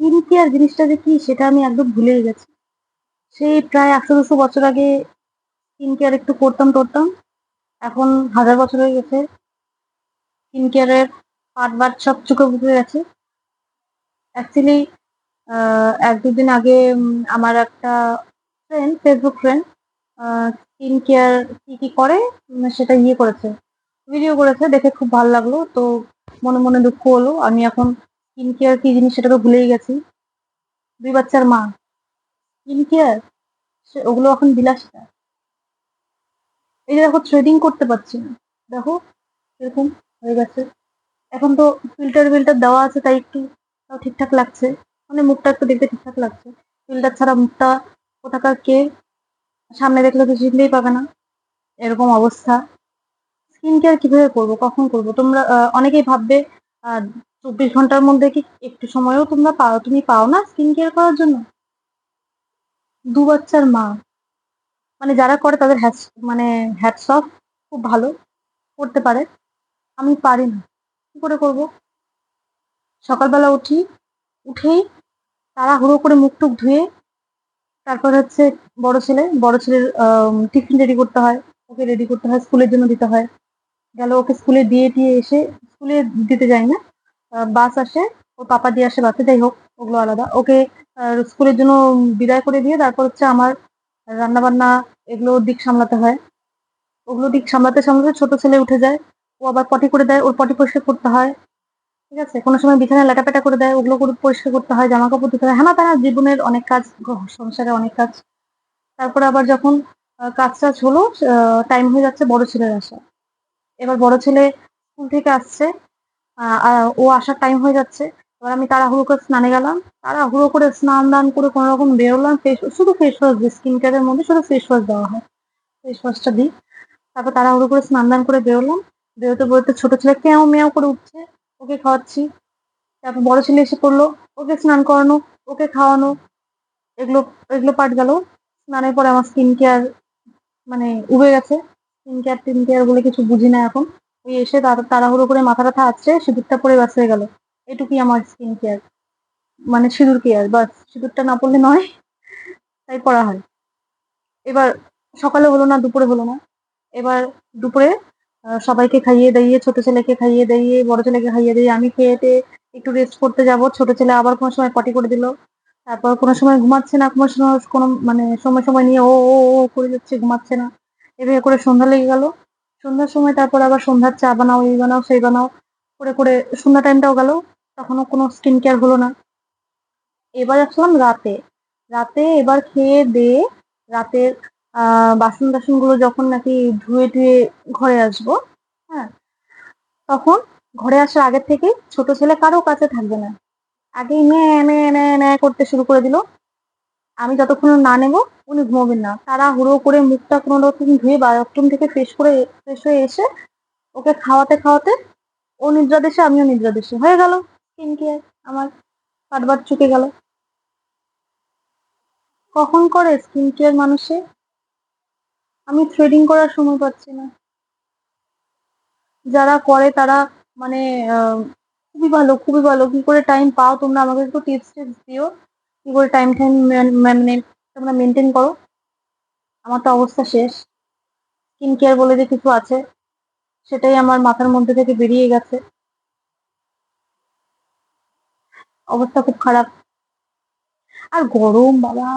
Skin care জিনিসটা যে কি, সেটা আমি একদম ভুলেই গেছি। সেই প্রায় একশো দুশো বছর আগে স্কিন কেয়ার একটু করতাম করতাম এখন হাজার বছর হয়ে গেছে। স্কিন কেয়ারের পাট বাট সব চুকে বুঝে গেছে। অ্যাকচুয়ালি এক দুদিন আগে আমার একটা friend Facebook friend skin care কি কি করে সেটা ইয়ে করেছে ভিডিও করেছে, দেখে খুব ভালো লাগল। তো মনে মনে দুঃখ হলো। আমি এখন স্কিন কেয়ার কি জিনিস সেটা তো ভুলেই গেছি। দুই বাচ্চার মা। স্কিন কেয়ার সে ওগুলো এখন বিলাসিতা। এই যে দেখো থ্রেডিং করতে পারছি না। দেখো, এরকম হয়ে গেছে। এখন তো ফিল্টার ফিল্টার দেওয়া আছে, তাই একটু তাও ঠিকঠাক লাগছে। মানে মুখটা একটু দেখতে ঠিকঠাক লাগছে। ফিল্টার ছাড়া মুখটা কোথাকার কে? সামনে দেখলে তো চিনতেই পাবে না। এরকম অবস্থা। স্কিন কেয়ার কীভাবে করব? কখন করব? তোমরা অনেকেই ভাববে চব্বিশ ঘণ্টার মধ্যে কি একটু সময়ও তোমরা পাও? তুমি পাও না স্কিন কেয়ার করার জন্য? দু বাচ্চার মা। মানে যারা করে তাদের হ্যাটস মানে হ্যাটস অফ খুব ভালো, করতে পারে। আমি পারি না। কি করে করব? সকালবেলা উঠি, উঠেই তাড়াহুড়ো করে মুখ টুক ধুয়ে, তারপর হচ্ছে বড় ছেলে, বড় ছেলের টিফিন রেডি করতে হয়, ওকে রেডি করতে হয়, স্কুলের জন্য দিতে হয়। গেল ওকে স্কুলে দিয়ে দিয়ে এসে স্কুলে দিতে যাই না। বাস আসে ওর পাপা দিয়ে আসে বাসে যাই হোক, ওগুলো আলাদা। ওকে স্কুলের জন্য বিদায় করে দিয়ে তারপর হচ্ছে আমার রান্না বান্না এগুলো দিক সামলাতে হয়। ওগুলো দিক সামলাতে সামলাতে ছোট ছেলে উঠে যায়, ও আবার পটি করে দেয়, ওর পটি পরিষ্কার করতে হয়। ঠিক আছে? কোনো সময় বিছানায় লেটাপেটা করে দেয়, ওগুলো করে পরিষ্কার করতে হয় জামা কাপড় দিতে হয়। হ্যাঁ তারা জীবনের অনেক কাজ সংসারে অনেক কাজ। তারপরে আবার যখন কাজ টাজ হলো টাইম হয়ে যাচ্ছে বড় ছেলের আসা। এবার বড় ছেলে স্কুল থেকে আসছে ও আসার টাইম হয়ে যাচ্ছে। এবার আমি তাড়াহুড়ো করে স্নানে গেলাম। তাড়াহুড়ো করে স্নান দান করে কোনো রকম বেরোলাম ফেস শুধু ফেস ওয়াশ দিই স্কিন কেয়ারের মধ্যে শুধু ফেস ওয়াশ দেওয়া হয়। ফেস ওয়াশটা দিই। তারপর তাড়াহুড়ো করে স্নান দান করে বেরোলাম। বেরোতে বেরোতে ছোট ছেলে কেউ মেয়াও করে উঠছে। ওকে খাওয়াচ্ছি। তারপর বড় ছেলে এসে পড়ল। ওকে স্নান করানো, ওকে খাওয়ানো। এগুলো এগুলো পাট গেল। স্নানের পরে আমার স্কিন কেয়ার মানে উবে গেছে। স্কিন কেয়ার টিন কেয়ার বলে কিছু বুঝি না এখন। ওই এসে তাড়া- তাড়াহুড়ো করে মাথা ব্যথা আছে সিঁদুরটা পরে ব্যাস হয়ে গেল। এটুকুই আমার স্কিন কেয়ার মানে সিঁদুর কেয়ার বাস সিঁদুরটা না পড়লে নয়, তাই পড়া হয়। এবার সকালে হলো না, দুপুরে হলো না। এবার দুপুরে সবাইকে খাইয়ে দাইয়ে, ছোট ছেলেকে খাইয়ে দাইয়ে, বড় ছেলেকে খাইয়ে দিয়ে আমি খেয়ে টেয়ে একটু রেস্ট করতে যাব। ছোট ছেলে আবার কোনো সময় পটি করে দিল। তারপর কোনো সময় ঘুমাচ্ছে না, কোনো সময় কোনো মানে সময় সময় নিয়ে ও ও ও করে যাচ্ছে, ঘুমাচ্ছে না। এভাবে করে সন্ধ্যা লেগে গেল। সন্ধ্যার সময়, তারপর আবার সন্ধ্যার চা বানাও, এই বানাও, সেই বানাও, করে করে সন্ধ্যা টাইমটাও গেল, তখনও কোনো স্কিন কেয়ার হলো না। এবার আসলাম রাতে। রাতে এবার খেয়ে দিয়ে রাতের বাসন টাসনগুলো যখন নাকি ধুয়ে টুয়ে ঘরে আসব হ্যাঁ তখন ঘরে আসার আগের থেকে ছোট ছেলে কারও কাছে থাকবে না। আগেই ম্যাঁ ম্যাঁ ম্যাঁ ম্যাঁ করতে শুরু করে দিল। আমি যতক্ষণ না নেব, উনি ঘুমোবেন না। তারা হুড়ো করে মুখটা কোনো রকম ধুয়ে বাথরুম থেকে ফ্রেশ করে ফ্রেশ হয়ে এসে ওকে খাওয়াতে খাওয়াতে ও নিদ্রা দেশে আমিও নিদ্রা দেশে হয়ে গেল স্কিন কেয়ার আমার কাটবার চুকে গেল। কখন করে স্কিন কেয়ার মানুষে? আমি থ্রেডিং করার সময় পাচ্ছি না। যারা করে তারা মানে খুবই ভালো খুবই ভালো। কি করে টাইম পাও তোমরা আমাকে একটু টিপস টিপস দিও। কি করে টাইম টাইম মানে তোমরা মেনটেন করো। আমার তো অবস্থা শেষ। স্কিন কেয়ার বলে যে কিছু আছে, সেটাই আমার মাথার মধ্যে থেকে বেরিয়ে গেছে। অবস্থা খুব খারাপ। আর গরম, বাবা।